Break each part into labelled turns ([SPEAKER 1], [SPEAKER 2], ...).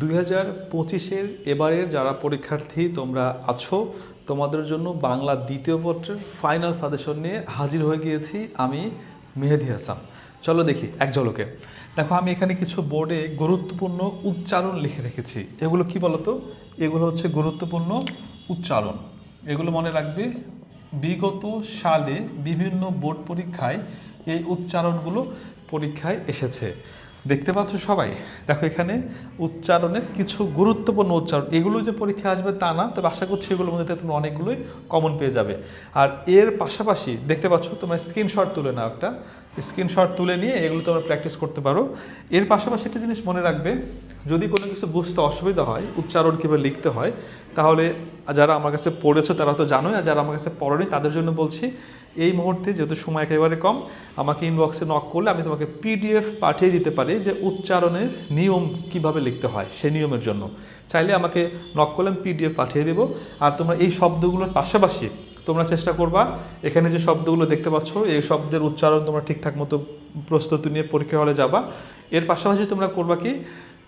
[SPEAKER 1] দুই হাজার পঁচিশের এবারের যারা পরীক্ষার্থী তোমরা আছো, তোমাদের জন্য বাংলা দ্বিতীয় পত্রের ফাইনাল সাজেশন নিয়ে হাজির হয়ে গিয়েছি আমি মেহেদি হাসান। চলো দেখি, এক ঝলকে। দেখো, আমি এখানে কিছু বোর্ডে গুরুত্বপূর্ণ উচ্চারণ লিখে রেখেছি। এগুলো কি বলতো? এগুলো হচ্ছে গুরুত্বপূর্ণ উচ্চারণ। এগুলো মনে রাখবে, বিগত সালে বিভিন্ন বোর্ড পরীক্ষায় এই উচ্চারণগুলো পরীক্ষায় এসেছে। দেখতে পাচ্ছ সবাই? দেখো এখানে উচ্চারণের কিছু গুরুত্বপূর্ণ উচ্চারণ। এগুলো যে পরীক্ষা আসবে তা না, তবে আশা করছি এগুলোর মধ্যে তোমরা অনেকগুলোই কমন পেয়ে যাবে। আর এর পাশাপাশি দেখতে পাচ্ছ, তোমরা স্ক্রিনশট তুলে নাও একটা। স্ক্রিনশট তুলে নিয়ে এগুলো তোমরা প্র্যাকটিস করতে পারো। এর পাশাপাশি একটা জিনিস মনে রাখবে, যদি কোনো কিছু বুঝতে অসুবিধা হয়, উচ্চারণ কীভাবে লিখতে হয়, তাহলে যারা আমার কাছে পড়েছো তারা তো জানোই, আর যারা আমার কাছে পড়েনি তাদের জন্য বলছি এই মুহূর্তে, যেহেতু সময় একেবারে কম, আমাকে ইনবক্সে নক করলে আমি তোমাকে পিডিএফ পাঠিয়ে দিতে পারি যে উচ্চারণের নিয়ম কীভাবে লিখতে হয়, সে নিয়মের জন্য। চাইলে আমাকে নক করলে আমি পিডিএফ পাঠিয়ে দেবো। আর তোমরা এই শব্দগুলোর পাশাপাশি তোমরা চেষ্টা করবা, এখানে যে শব্দগুলো দেখতে পাচ্ছ, এই শব্দের উচ্চারণ তোমরা ঠিকঠাক মতো প্রস্তুতি নিয়ে পরীক্ষা হলে যাবা। এর পাশাপাশি তোমরা করবা কি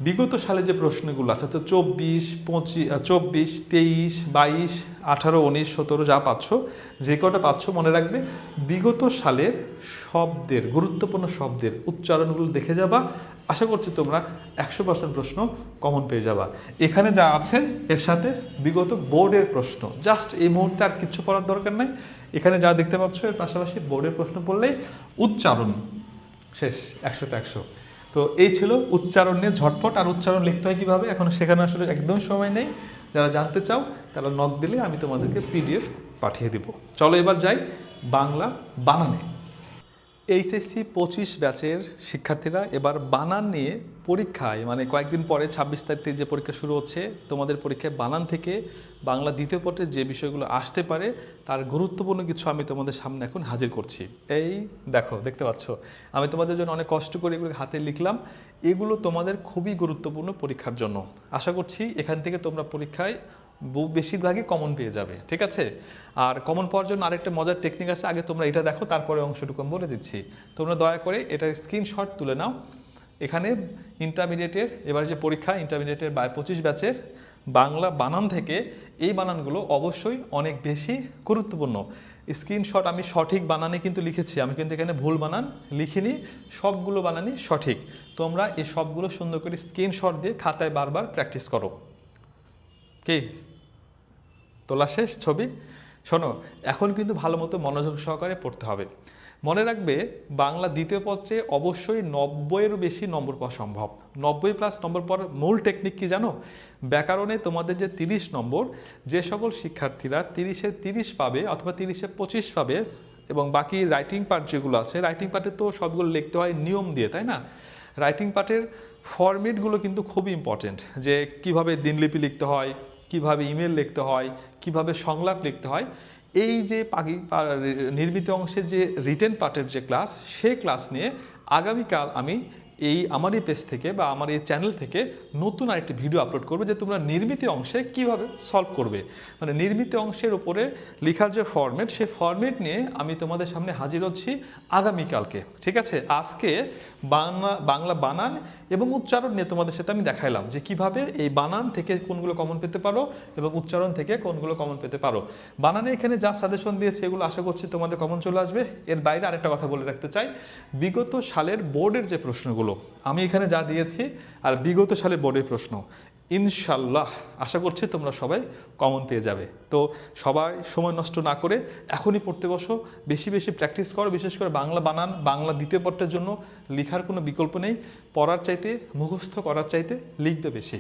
[SPEAKER 1] বিগত সালে যে প্রশ্নগুলো আছে, তো চব্বিশ পঁচিশ চব্বিশ, তেইশ, বাইশ, আঠারো, উনিশ, সতেরো যা পাচ্ছ, যে কটা পাচ্ছ মনে রাখবে, বিগত সালের শব্দের, গুরুত্বপূর্ণ শব্দের উচ্চারণগুলো দেখে যাবা। আশা করছি তোমরা একশো পার্সেন্ট প্রশ্ন কমন পেয়ে যাবা। এখানে যা আছে, এর সাথে বিগত বোর্ডের প্রশ্ন। জাস্ট এই মুহূর্তে আর কিচ্ছু পড়ার দরকার নাই। এখানে যা দেখতে পাচ্ছ, এর পাশাপাশি বোর্ডের প্রশ্ন পড়লেই উচ্চারণ শেষ, একশোতে একশো। তো এই ছিল উচ্চারণ নিয়ে ঝটপট, আর উচ্চারণ লিখতে হয় কীভাবে? এখন সেখানে আসলে একদম সময় নেই। যারা জানতে চাও, তারা নক দিলে আমি তোমাদেরকে পিডিএফ পাঠিয়ে দিব। চলো এবার যাই বাংলা বানানে। এইচএসসি পঁচিশ ব্যাচের শিক্ষার্থীরা এবার বানান নিয়ে পরীক্ষায় মানে কয়েকদিন পরে ছাব্বিশ তারিখ থেকে যে পরীক্ষা শুরু হচ্ছে, তোমাদের পরীক্ষায় বানান থেকে বাংলা দ্বিতীয় পত্রে যে বিষয়গুলো আসতে পারে, তার গুরুত্বপূর্ণ কিছু আমি তোমাদের সামনে এখন হাজির করছি। এই দেখো, দেখতে পাচ্ছ? আমি তোমাদের জন্য অনেক কষ্ট করে এগুলো হাতে লিখলাম। এগুলো তোমাদের খুবই গুরুত্বপূর্ণ পরীক্ষার জন্য। আশা করছি এখান থেকে তোমরা পরীক্ষায় বেশিরভাগই কমন পেয়ে যাবে, ঠিক আছে? আর কমন পাওয়ার জন্য আরেকটা মজার টেকনিক আছে, আগে তোমরা এটা দেখো, তারপরে অংশটুকু বলে দিচ্ছি। তোমরা দয়া করে এটার স্ক্রিনশট তুলে নাও। এখানে ইন্টারমিডিয়েটের এবার যে পরীক্ষা ইন্টারমিডিয়েটের বাই পঁচিশ ব্যাচের বাংলা বানান থেকে এই বানানগুলো অবশ্যই অনেক বেশি গুরুত্বপূর্ণ। স্ক্রিনশট আমি সঠিক বানানে কিন্তু লিখেছি, আমি কিন্তু এখানে ভুল বানান লিখিনি, সবগুলো বানানই সঠিক। তোমরা এই সবগুলো সুন্দর করে স্ক্রিনশট দিয়ে খাতায় বারবার প্র্যাকটিস করো। কি? তোলা শেষ ছবি? শোনো, এখন কিন্তু ভালো মতো মনোযোগ সহকারে পড়তে হবে। মনে রাখবে, বাংলা দ্বিতীয় পত্রে অবশ্যই নব্বইয়েরও বেশি নম্বর পাওয়া সম্ভব। নব্বই প্লাস নম্বর পাওয়ার মূল টেকনিক কি জানো? ব্যাকরণে তোমাদের যে তিরিশ নম্বর, যে সকল শিক্ষার্থীরা তিরিশে তিরিশ পাবে অথবা তিরিশে পঁচিশ পাবে এবং বাকি রাইটিং পার্ট যেগুলো আছে রাইটিং পার্টে তো সবগুলো লিখতে হয় নিয়ম দিয়ে, তাই না? রাইটিং পার্টের ফরম্যাটগুলো কিন্তু খুবই ইম্পর্টেন্ট যে কীভাবে দিনলিপি লিখতে হয় কীভাবে ইমেল লিখতে হয়, কীভাবে সংলাপ লিখতে হয়, এই যে পাখি নির্মিত অংশের যে রিটেন পার্টের যে ক্লাস সে ক্লাস নিয়ে আগামীকাল আমি এই আমার এই পেজ থেকে বা আমার এই চ্যানেল থেকে নতুন আরেকটি ভিডিও আপলোড করবে যে তোমরা নির্মিত অংশে কীভাবে সলভ করবে। মানে নির্মিত অংশের উপরে লেখার যে ফরম্যাট সেই ফরম্যাট নিয়ে আমি তোমাদের সামনে হাজির হচ্ছি আগামীকালকে। ঠিক আছে? আজকে বাংলা বাংলা বানান এবং উচ্চারণ নিয়ে তোমাদের সাথে আমি দেখাইলাম যে কীভাবে এই বানান থেকে কোনগুলো কমন পেতে পারো এবং উচ্চারণ থেকে কোনগুলো কমন পেতে পারো। বানানে এখানে যা সাজেশন দিয়েছে এগুলো আশা করছি তোমাদের কমন চলে আসবে। এর বাইরে আরেকটা কথা বলে রাখতে চাই। বিগত সালের বোর্ডের যে প্রশ্নগুলো আমি এখানে যা দিয়েছি, আর বিগত সালে বোর্ডের প্রশ্ন। ইনশাল্লাহ আশা করছি তোমরা সবাই কমন পেয়ে যাবে। তো সবাই সময় নষ্ট না করে এখনই পড়তে বসো, বেশি বেশি প্র্যাকটিস করো, বিশেষ করে বাংলা বানান, বাংলা দ্বিতীয় পত্রের জন্য লেখার কোনো বিকল্প নেই। পড়ার চাইতে, মুখস্থ করার চাইতে লিখবে বেশি।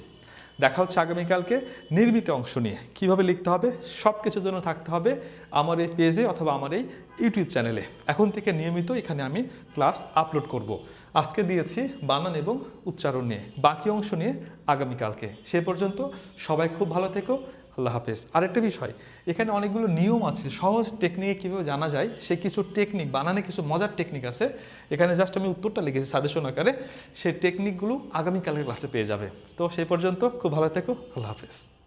[SPEAKER 1] দেখা হচ্ছে আগামীকালকে নির্মিত অংশ নিয়ে। কীভাবে লিখতে হবে? সব কিছুর জন্য থাকতে হবে আমার এই পেজে অথবা আমার এই ইউটিউব চ্যানেলে। এখন থেকে নিয়মিত এখানে আমি ক্লাস আপলোড করব। আজকে দিয়েছি বানান এবং উচ্চারণ নিয়ে। বাকি অংশ নিয়ে আগামীকালকে। সে পর্যন্ত সবাই খুব ভালো থেকো। আল্লাহ হাফেজ। আরেকটা বিষয়, এখানে অনেকগুলো নিয়ম আছে। সহজ টেকনিকে কীভাবে জানা যায়? সে কিছু টেকনিক বানানে কিছু মজার টেকনিক আছে। এখানে জাস্ট আমি উত্তরটা লিখেছি সাজেশন আকারে। সেই টেকনিকগুলো আগামীকালের ক্লাসে পেয়ে যাবে। তো সেই পর্যন্ত খুব ভালো থেকো। আল্লাহ হাফেজ।